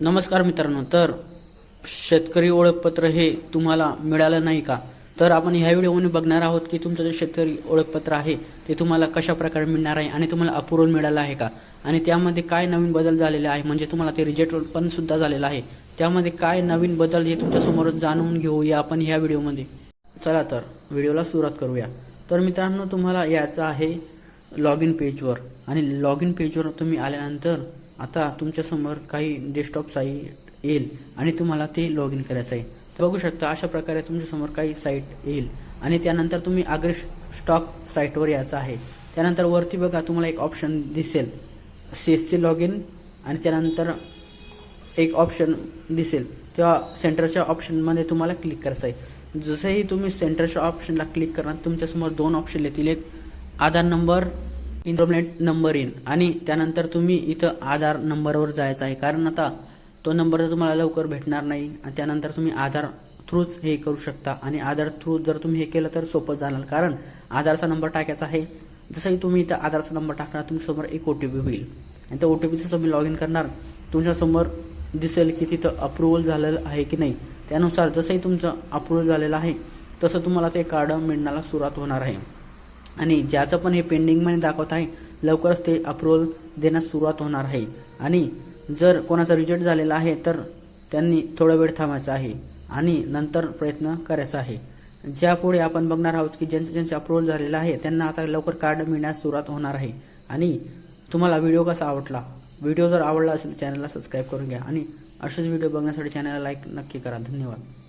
नमस्कार मित्रांनो तर शेतकरी ओळखपत्र हे तुम्हाला मिळालं नाही का? तर आपण ह्या व्हिडिओमध्ये बघणार आहोत की तुमचं जे शेतकरी ओळखपत्र आहे ते तुम्हाला कशा प्रकारे मिळणार आहे आणि तुम्हाला अप्रुव्हल मिळालं आहे का? आणि त्यामध्ये काय नवीन बदल झालेले आहे? म्हणजे तुम्हाला ते रिजेक्ट पण सुद्धा झालेलं आहे. त्यामध्ये काय नवीन बदल हे तुमच्यासमोर जाणून घेऊया आपण ह्या व्हिडिओमध्ये. चला तर व्हिडिओला सुरुवात करूया. तर मित्रांनो तुम्हाला यायचं आहे लॉग इन पेजवर आणि लॉग इन पेजवर तुम्ही आल्यानंतर आता तुमच्यासमोर काही डेस्कटॉप साईट येईल आणि तुम्हाला ते लॉग इन करायचं आहे. तर बघू शकता अशा प्रकारे तुमच्यासमोर काही साईट येईल. आणि त्यानंतर तुम्ही आग्रे स्टॉक साईटवर यायचं आहे. त्यानंतर वरती बघा तुम्हाला एक ऑप्शन दिसेल. सी लॉग इन आणि त्यानंतर एक ऑप्शन दिसेल. तेव्हा सेंटरच्या ऑप्शनमध्ये तुम्हाला क्लिक करायचं आहे. जसंही तुम्ही सेंटरच्या ऑप्शनला क्लिक करणार तुमच्यासमोर दोन ऑप्शन येतील. एक आधार नंबर इन्फॉर्मेट नंबर येईल आणि त्यानंतर तुम्ही इथं आधार नंबरवर जायचं आहे. कारण आता तो नंबर तर तुम्हाला लवकर भेटणार नाही. आणि त्यानंतर तुम्ही आधार थ्रूच हे करू शकता. आणि आधार थ्रू जर तुम्ही हे केलं तर सोपं जाणार. कारण आधारचा नंबर टाकायचा आहे. जसंही तुम्ही इथं आधारचा नंबर टाकणार तुमच्यासमोर एक ओ टी पी होईल. आणि त्या ओ टी पीचं तुम्ही लॉग इन करणार तुमच्यासमोर दिसेल की तिथं अप्रुव्हल झालेलं आहे की नाही. त्यानुसार जसंही तुमचं अप्रुव्हल झालेलं आहे तसं तुम्हाला ते कार्ड मिळण्याला सुरुवात होणार आहे. आणि ज्याचं पण हे पेंडिंगमध्ये दाखवत आहे लवकरच ते अप्रुव्हल देण्यास सुरुवात होणार आहे. आणि जर कोणाचा रिजेक्ट झालेला आहे तर त्यांनी थोडा वेळ थांबायचा आहे आणि नंतर प्रयत्न करायचा आहे. ज्यापुढे आपण बघणार आहोत की ज्यांचं ज्यांचं अप्रुव्हल झालेलं आहे त्यांना आता लवकर कार्ड मिळण्यास सुरुवात होणार आहे. आणि तुम्हाला व्हिडिओ कसा आवडला? व्हिडिओ जर आवडला असेल चॅनलला सबस्क्राईब करून घ्या. आणि असेच व्हिडिओ बघण्यासाठी चॅनलला लाईक नक्की करा. धन्यवाद.